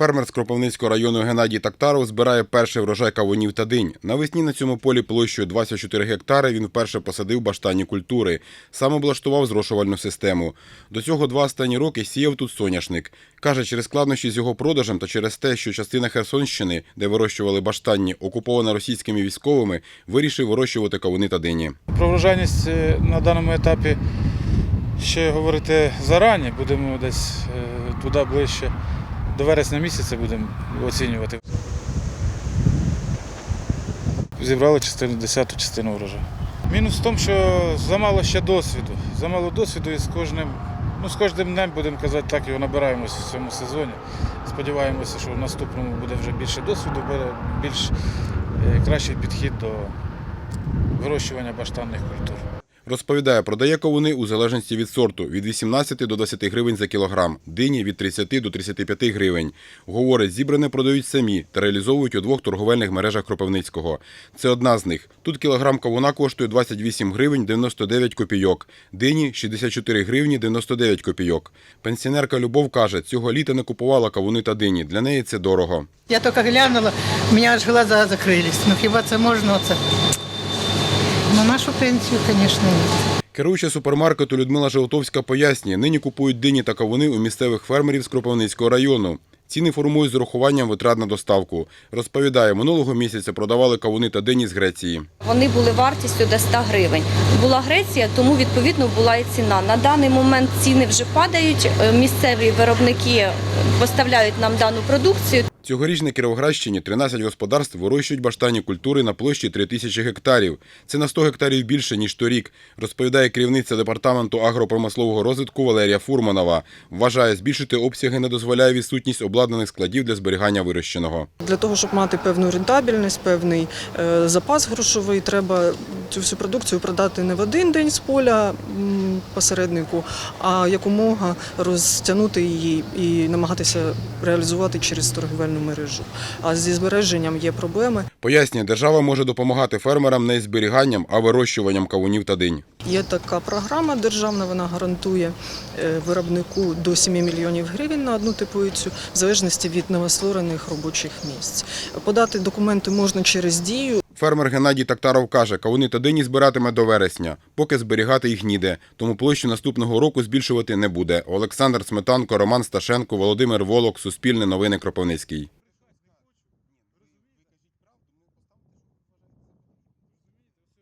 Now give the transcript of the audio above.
Фермер з Кропивницького району Геннадій Тактаров збирає перший врожай кавунів та динь. Навесні на цьому полі площею 24 гектари він вперше посадив баштанні культури. Сам облаштував зрошувальну систему. До цього два останні роки сіяв тут соняшник. Каже, через складнощі з його продажем та через те, що частина Херсонщини, де вирощували баштанні, окупована російськими військовими, вирішив вирощувати кавуни та дині. Про врожайність е, на даному етапі ще говорити зарані, будемо десь е, туди ближче. До вересня місяця будемо оцінювати. Зібрали частину, десяту частину врожаю. Мінус в тому, що замало ще досвіду. Замало досвіду і з кожним, ну, з кожним днем, будемо казати, так його набираємося в цьому сезоні. Сподіваємося, що в наступному буде вже більше досвіду, буде більш е, кращий підхід до вирощування баштанних культур. Розповідає, продає кавуни у залежності від сорту від 18 до 20 гривень за кілограм, дині від 30 до 35 гривень. Говорить, зібране продають самі та реалізовують у двох торговельних мережах Кропивницького. Це одна з них. Тут кілограм кавуна коштує 28 гривень 99 копійок, дині 64 гривні 99 копійок. Пенсіонерка Любов каже, цього літа не купувала кавуни та дині. Для неї це дорого. Я тільки глянула, у мене аж глаза закрились. Ну хіба це можна оце? На нашу пенсію, звісно, ні. Керуюча супермаркету Людмила Желтовська пояснює, нині купують дині та кавуни у місцевих фермерів з Кропивницького району. Ціни формують з урахуванням витрат на доставку. Розповідає, минулого місяця продавали кавуни та дині з Греції. Вони були вартістю до 100 гривень. Була Греція, тому відповідно була і ціна. На даний момент ціни вже падають. Е, Місцеві виробники поставляють нам дану продукцію. Цьогоріч на Кіровоградщині 13 господарств вирощують баштанні культури на площі 3 тисячі гектарів. Це на 100 гектарів більше, ніж торік, розповідає керівниця департаменту агропромислового розвитку Валерія Фурманова. Вважає, збільшити обсяги не дозволяє відсутність обладнаних складів для зберігання вирощеного. Для того, щоб мати певну рентабельність, певний е, запас грошовий, треба цю всю продукцію продати не в один день з поля посереднику, а якомога розтягнути її і намагатися реалізувати через торгівельну мережу. А зі збереженням є проблеми. Пояснює, держава може допомагати фермерам не зберіганням, а вирощуванням кавунів та динь. Є така програма державна, вона гарантує е, виробнику до 7 мільйонів гривень на одну теплицю, в залежності від новостворених робочих місць. Подати документи можна через дію. Фермер Геннадій Тактаров каже, кавуни та дині збиратиме до вересня, поки зберігати їх ніде, тому площу наступного року збільшувати не буде. Олександр Сметанко, Роман Сташенко, Володимир Волок, Суспільне новини Кропивницький.